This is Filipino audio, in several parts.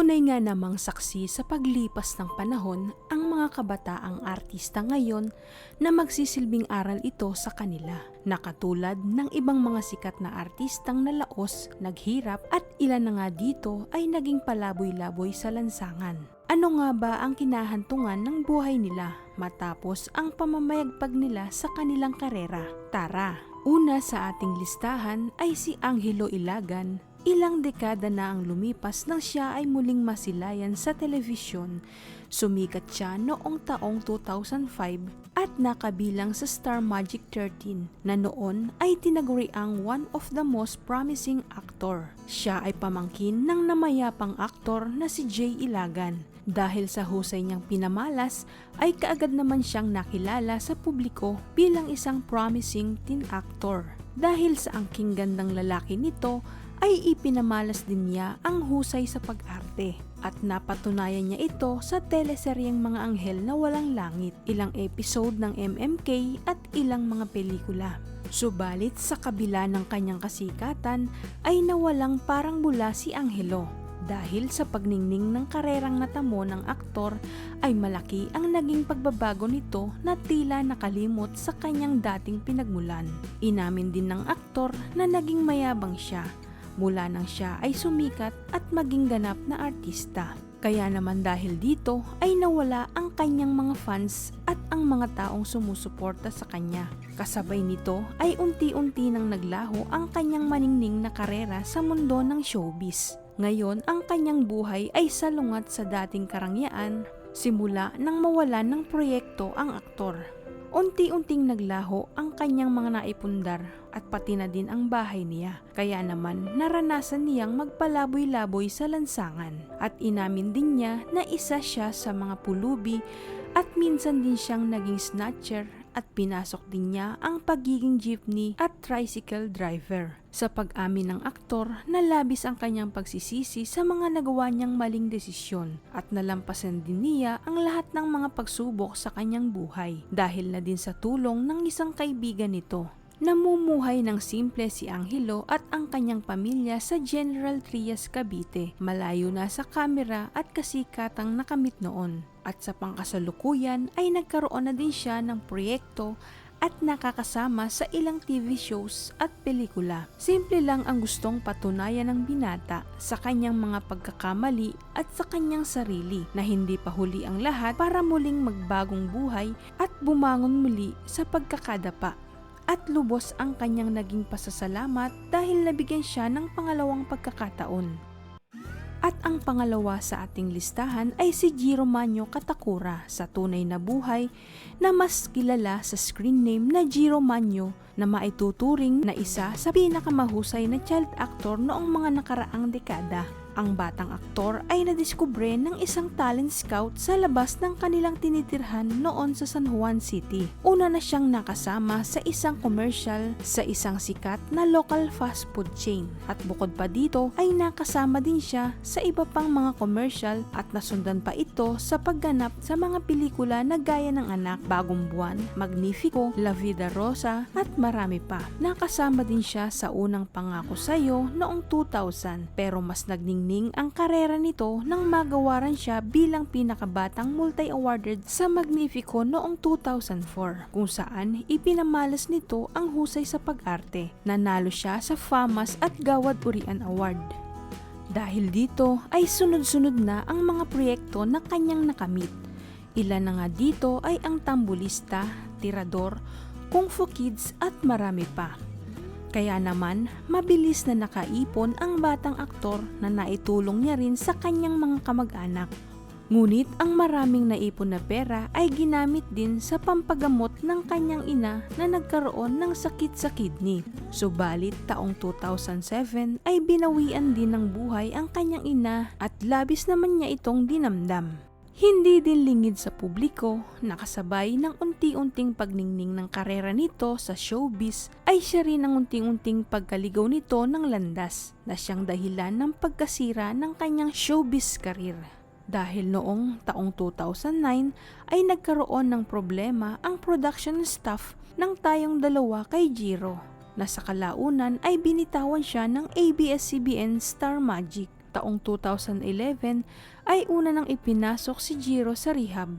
Tunay nga namang saksi sa paglipas ng panahon ang mga kabataang artista ngayon na magsisilbing aral ito sa kanila na katulad ng ibang mga sikat na artistang nalaos, naghirap at ilan na nga dito ay naging palaboy-laboy sa lansangan. Ano nga ba ang kinahantungan ng buhay nila matapos ang pamamayagpag nila sa kanilang karera? Tara! Una sa ating listahan ay si Angelo Ilagan Ilang dekada na ang lumipas nang siya ay muling masilayan sa telebisyon. Sumikat siya noong taong 2005 at nakabilang sa Star Magic 13 na noon ay tinaguri ang one of the most promising actor. Siya ay pamangkin ng namayapang aktor na si Jay Ilagan. Dahil sa husay niyang pinamalas, ay kaagad naman siyang nakilala sa publiko bilang isang promising teen actor. Dahil sa angking gandang lalaki nito, ay ipinamalas din niya ang husay sa pag-arte at napatunayan niya ito sa teleseryeng Mga Anghel na Walang Langit, ilang episode ng MMK at ilang mga pelikula. Subalit sa kabila ng kanyang kasikatan ay nawalang parang bula si Angelo dahil sa pagningning ng karerang natamo ng aktor ay malaki ang naging pagbabago nito na tila nakalimot sa kanyang dating pinagmulan. Inamin din ng aktor na naging mayabang siya mula nang siya ay sumikat at maging ganap na artista. Kaya naman dahil dito ay nawala ang kanyang mga fans at ang mga taong sumusuporta sa kanya. Kasabay nito ay unti-unti nang naglaho ang kanyang maningning na karera sa mundo ng showbiz. Ngayon ang kanyang buhay ay salungat sa dating karangyaan simula nang mawalan ng proyekto ang aktor. Unti-unting naglaho ang kanyang mga naipundar at pati na din ang bahay niya. Kaya naman naranasan niyang magpalaboy-laboy sa lansangan at inamin din niya na isa siya sa mga pulubi at minsan din siyang naging snatcher at pinasok din niya ang pagiging jeepney at tricycle driver. Sa pag-amin ng aktor na labis ang kanyang pagsisisi sa mga nagawa niyang maling desisyon at nalampasan din niya ang lahat ng mga pagsubok sa kanyang buhay dahil na din sa tulong ng isang kaibigan nito Namumuhay ng simple si Angelo at ang kanyang pamilya sa General Trias Cavite, malayo na sa kamera at kasikatang nakamit noon. At sa pangkasalukuyan ay nagkaroon na din siya ng proyekto at nakakasama sa ilang TV shows at pelikula. Simple lang ang gustong patunayan ng binata sa kanyang mga pagkakamali at sa kanyang sarili na hindi pa huli ang lahat para muling magbagong buhay at bumangon muli sa pagkakadapa at lubos ang kanyang naging pasasalamat dahil nabigyan siya ng pangalawang pagkakataon. At ang pangalawa sa ating listahan ay si Jiro Manyo Katakura sa tunay na buhay na mas kilala sa screen name na Jiro Manyo na maituturing na isa sa pinakamahusay na child actor noong mga nakaraang dekada. Ang batang aktor ay nadiskubre ng isang talent scout sa labas ng kanilang tinitirhan noon sa San Juan City. Una na siyang nakasama sa isang commercial sa isang sikat na local fast food chain. At bukod pa dito ay nakasama din siya sa iba pang mga commercial at nasundan pa ito sa pagganap sa mga pelikula na gaya ng anak, Bagong Buwan, Magnifico, La Vida Rosa at marami pa. Nakasama din siya sa unang pangako sa'yo noong 2000 pero mas nagning ningning ang karera nito nang magawaran siya bilang pinakabatang multi-awarded sa Magnifico noong 2004 kung saan ipinamalas nito ang husay sa pag-arte. Nanalo siya sa FAMAS at Gawad Urian Award. Dahil dito ay sunod-sunod na ang mga proyekto na kanyang nakamit. Ilan na nga dito ay ang Tambulista, Tirador, Kung Fu Kids at marami pa. Kaya naman, mabilis na nakaipon ang batang aktor na naitulong niya rin sa kanyang mga kamag-anak. Ngunit ang maraming naipon na pera ay ginamit din sa pampagamot ng kanyang ina na nagkaroon ng sakit sa kidney. Subalit taong 2007 ay binawian din ng buhay ang kanyang ina at labis naman niya itong dinamdam. Hindi din lingid sa publiko, nakasabay ng unti-unting pagningning ng karera nito sa showbiz ay siya rin ang unting-unting pagkaligaw nito ng landas na siyang dahilan ng pagkasira ng kanyang showbiz career. Dahil noong taong 2009 ay nagkaroon ng problema ang production staff ng tayong dalawa kay Jiro na sa kalaunan ay binitawan siya ng ABS-CBN Star Magic Taong 2011 ay una nang ipinasok si Jiro sa rehab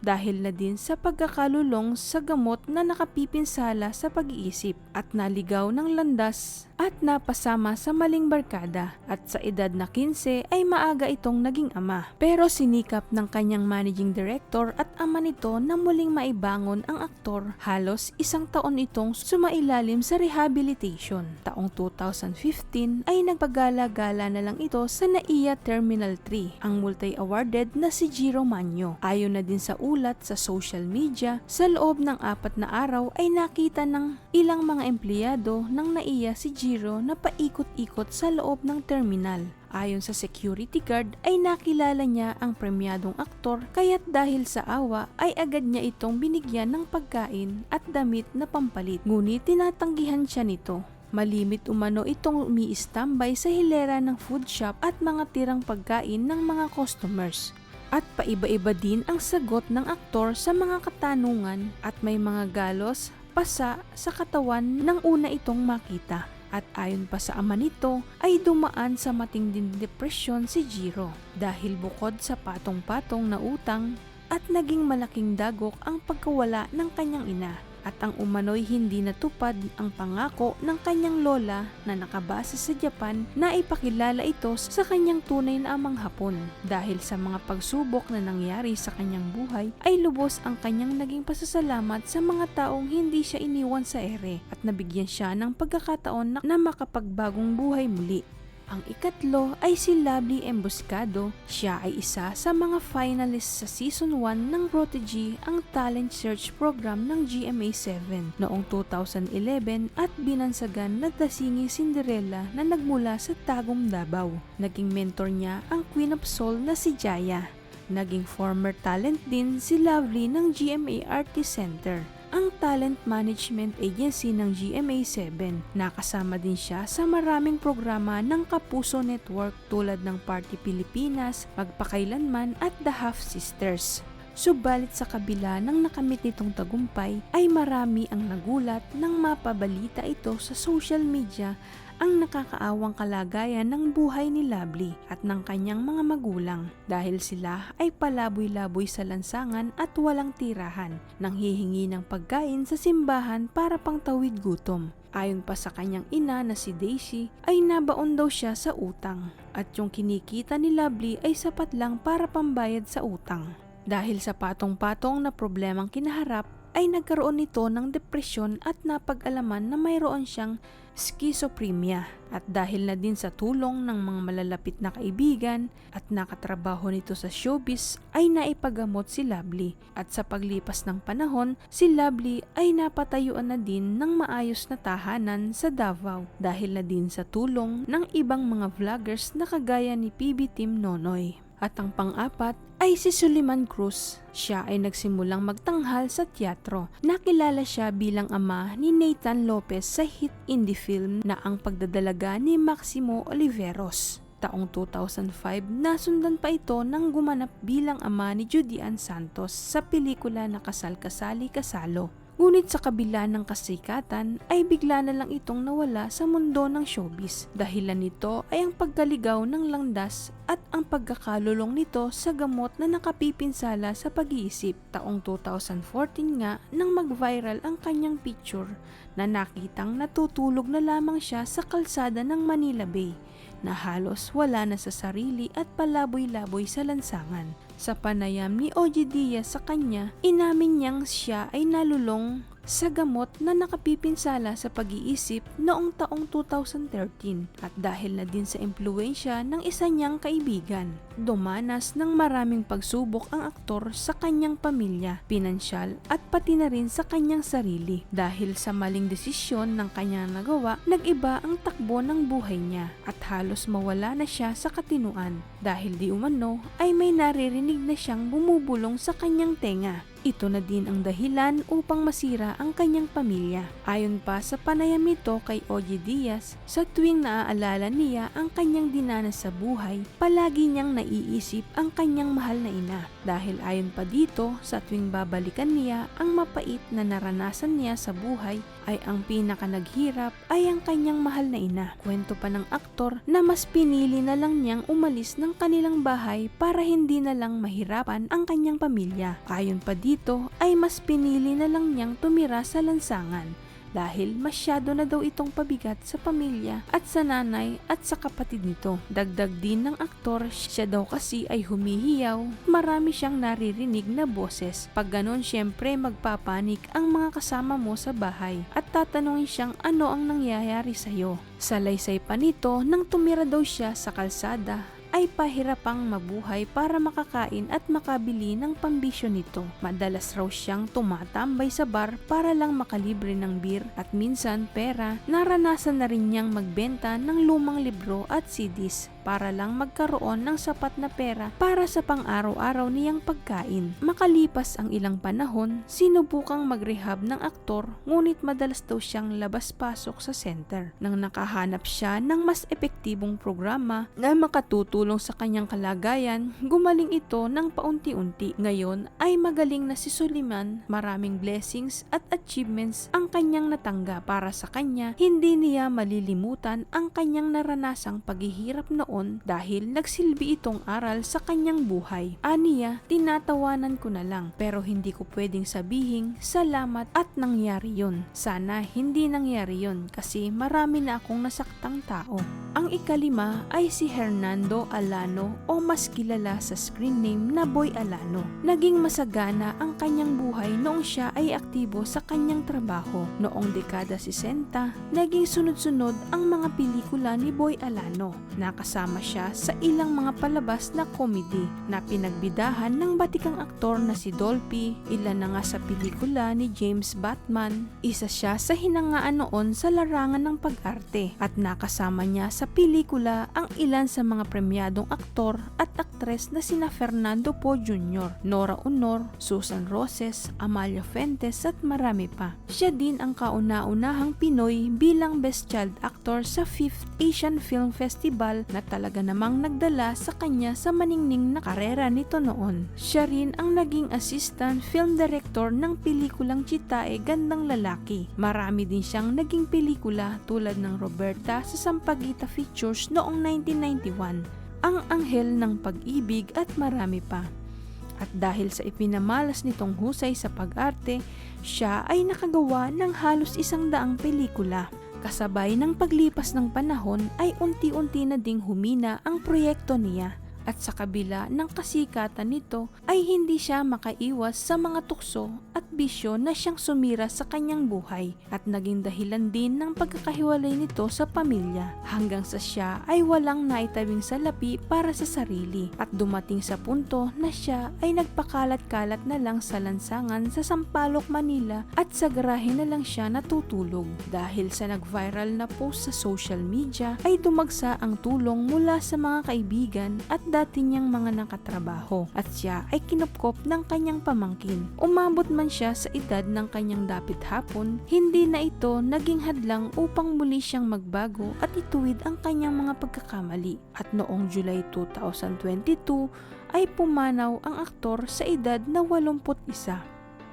dahil na din sa pagkakalulong sa gamot na nakapipinsala sa pag-iisip at naligaw ng landas at napasama sa maling barkada at sa edad na 15 ay maaga itong naging ama. Pero sinikap ng kanyang managing director at ama nito na muling maibangon ang aktor halos isang taon itong sumailalim sa rehabilitation. Taong 2015 ay nagpagala-gala na lang ito sa NAIA Terminal 3, ang multi-awarded na si Jiro Manyo. Ayon na din sa ulat sa social media, sa loob ng apat na araw ay nakita ng ilang mga empleyado ng NAIA si Jiro na paikot-ikot sa loob ng terminal. Ayon sa security guard ay nakilala niya ang premyadong aktor kaya't dahil sa awa ay agad niya itong binigyan ng pagkain at damit na pampalit. Ngunit tinatanggihan siya nito. Malimit umano itong umi-standby sa hilera ng food shop at mga tirang pagkain ng mga customers. At paiba-iba din ang sagot ng aktor sa mga katanungan at may mga galos, pasa sa katawan nang una itong makita. At ayon pa sa ama nito ay dumaan sa matinding depresyon si Jiro dahil bukod sa patong-patong na utang at naging malaking dagok ang pagkawala ng kanyang ina at ang umano'y hindi natupad ang pangako ng kanyang lola na nakabase sa Japan na ipakilala ito sa kanyang tunay na amang hapon. Dahil sa mga pagsubok na nangyari sa kanyang buhay ay lubos ang kanyang naging pasasalamat sa mga taong hindi siya iniwan sa ere at nabigyan siya ng pagkakataon na, na makapagbagong buhay muli. Ang ikatlo ay si Lovely Emboscado. Siya ay isa sa mga finalists sa Season 1 ng Prodigy, ang talent search program ng GMA7 noong 2011 at binansagan na dasingi Cinderella na nagmula sa Tagum Davao. Naging mentor niya ang Queen of Soul na si Jaya. Naging former talent din si Lovely ng GMA Artist Center ang talent management agency ng GMA7. Nakasama din siya sa maraming programa ng Kapuso Network tulad ng Party Pilipinas, Magpakailanman at The Half Sisters. Subalit sa kabila ng nakamit nitong tagumpay ay marami ang nagulat nang mapabalita ito sa social media ang nakakaawang kalagayan ng buhay ni Lovely at ng kanyang mga magulang dahil sila ay palaboy-laboy sa lansangan at walang tirahan nang hihingi ng pagkain sa simbahan para pangtawid gutom. Ayon pa sa kanyang ina na si Daisy ay nabaon daw siya sa utang at yung kinikita ni Lovely ay sapat lang para pambayad sa utang. Dahil sa patong-patong na problemang kinaharap ay nagkaroon nito ng depresyon at napag-alaman na mayroon siyang schizophrenia at dahil na din sa tulong ng mga malalapit na kaibigan at nakatrabaho nito sa showbiz ay naipagamot si Lovely at sa paglipas ng panahon si Lovely ay napatayuan na din ng maayos na tahanan sa Davao dahil na din sa tulong ng ibang mga vloggers na kagaya ni PB Team Nonoy. At ang pang-apat ay si Suliman Cruz. Siya ay nagsimulang magtanghal sa teatro. Nakilala siya bilang ama ni Nathan Lopez sa hit indie film na ang pagdadalaga ni Maximo Oliveros. Taong 2005, nasundan pa ito nang gumanap bilang ama ni Judy Ann Santos sa pelikula na Kasal Kasali Kasalo. Ngunit sa kabila ng kasikatan ay bigla na lang itong nawala sa mundo ng showbiz. Dahilan nito ay ang pagkaligaw ng langdas at ang pagkakalulong nito sa gamot na nakapipinsala sa pag-iisip. Taong 2014 nga nang mag-viral ang kanyang picture na nakitang natutulog na lamang siya sa kalsada ng Manila Bay na halos wala na sa sarili at palaboy-laboy sa lansangan. Sa panayam ni OG Diaz sa kanya, inamin niyang siya ay nalulong sa gamot na nakapipinsala sa pag-iisip noong taong 2013 at dahil na din sa impluensya ng isa niyang kaibigan. Dumanas ng maraming pagsubok ang aktor sa kanyang pamilya, pinansyal at pati na rin sa kanyang sarili. Dahil sa maling desisyon ng kanyang nagawa, nag-iba ang takbo ng buhay niya at halos mawala na siya sa katinuan dahil di umano ay may naririnig na siyang bumubulong sa kanyang tenga ito na din ang dahilan upang masira ang kanyang pamilya. Ayon pa sa panayam nito kay Ogie Diaz, sa tuwing naaalala niya ang kanyang dinanas sa buhay, palagi niyang naiisip ang kanyang mahal na ina. Dahil ayon pa dito, sa tuwing babalikan niya ang mapait na naranasan niya sa buhay, ay ang pinaka naghirap ay ang kanyang mahal na ina. Kwento pa ng aktor na mas pinili na lang niyang umalis ng kanilang bahay para hindi na lang mahirapan ang kanyang pamilya. Ayon pa dito ay mas pinili na lang niyang tumira sa lansangan dahil masyado na daw itong pabigat sa pamilya at sa nanay at sa kapatid nito. Dagdag din ng aktor, siya daw kasi ay humihiyaw. Marami siyang naririnig na boses. Pag ganon, syempre magpapanik ang mga kasama mo sa bahay at tatanungin siyang ano ang nangyayari sa'yo. Salaysay pa nito nang tumira daw siya sa kalsada ay pahirapang mabuhay para makakain at makabili ng pambisyo nito. Madalas raw siyang tumatambay sa bar para lang makalibre ng beer at minsan pera. Naranasan na rin niyang magbenta ng lumang libro at CDs para lang magkaroon ng sapat na pera para sa pang-araw-araw niyang pagkain. Makalipas ang ilang panahon, sinubukang mag-rehab ng aktor ngunit madalas daw siyang labas-pasok sa center. Nang nakahanap siya ng mas epektibong programa na makatutulong sa kanyang kalagayan, gumaling ito ng paunti-unti. Ngayon ay magaling na si Suliman, maraming blessings at achievements ang kanyang natanggap para sa kanya, hindi niya malilimutan ang kanyang naranasang paghihirap noon dahil nagsilbi itong aral sa kanyang buhay. Aniya, tinatawanan ko na lang pero hindi ko pwedeng sabihin salamat at nangyari yun. Sana hindi nangyari yun kasi marami na akong nasaktang tao. Ang ikalima ay si Hernando Alano o mas kilala sa screen name na Boy Alano. Naging masagana ang kanyang buhay noong siya ay aktibo sa kanyang trabaho. Noong dekada 60, naging sunod-sunod ang mga pelikula ni Boy Alano. Nakasama siya sa ilang mga palabas na comedy na pinagbidahan ng batikang aktor na si Dolphy, ilan na nga sa pelikula ni James Batman. Isa siya sa hinangaan noon sa larangan ng pag-arte at nakasama niya sa pelikula ang ilan sa mga premyadong aktor at aktres na sina Fernando Po Jr., Nora Honor, Susan Roses, Amalia Fuentes at marami pa. Siya din ang kauna-unahang Pinoy bilang Best Child Actor sa 5th Asian Film Festival na talaga namang nagdala sa kanya sa maningning na karera nito noon. Siya rin ang naging assistant film director ng pelikulang Chitae Gandang Lalaki. Marami din siyang naging pelikula tulad ng Roberta sa Sampaguita Features noong 1991, Ang Anghel ng Pag-ibig at marami pa. At dahil sa ipinamalas nitong husay sa pag-arte, siya ay nakagawa ng halos isang daang pelikula. Kasabay ng paglipas ng panahon ay unti-unti na ding humina ang proyekto niya at sa kabila ng kasikatan nito ay hindi siya makaiwas sa mga tukso at bisyo na siyang sumira sa kanyang buhay at naging dahilan din ng pagkakahiwalay nito sa pamilya. Hanggang sa siya ay walang naitabing salapi para sa sarili at dumating sa punto na siya ay nagpakalat-kalat na lang sa lansangan sa Sampaloc, Manila at sa garahe na lang siya natutulog. Dahil sa nag-viral na post sa social media ay dumagsa ang tulong mula sa mga kaibigan at dati niyang mga nakatrabaho at siya ay kinupkop ng kanyang pamangkin. Umabot man siya sa edad ng kanyang dapit hapon, hindi na ito naging hadlang upang muli siyang magbago at ituwid ang kanyang mga pagkakamali. At noong July 2022 ay pumanaw ang aktor sa edad na 81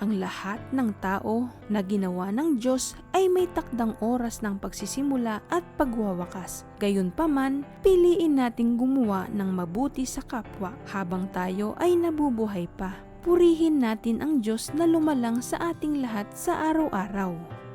ang lahat ng tao na ginawa ng Diyos ay may takdang oras ng pagsisimula at pagwawakas. Gayunpaman, piliin nating gumawa ng mabuti sa kapwa habang tayo ay nabubuhay pa. Purihin natin ang Diyos na lumalang sa ating lahat sa araw-araw.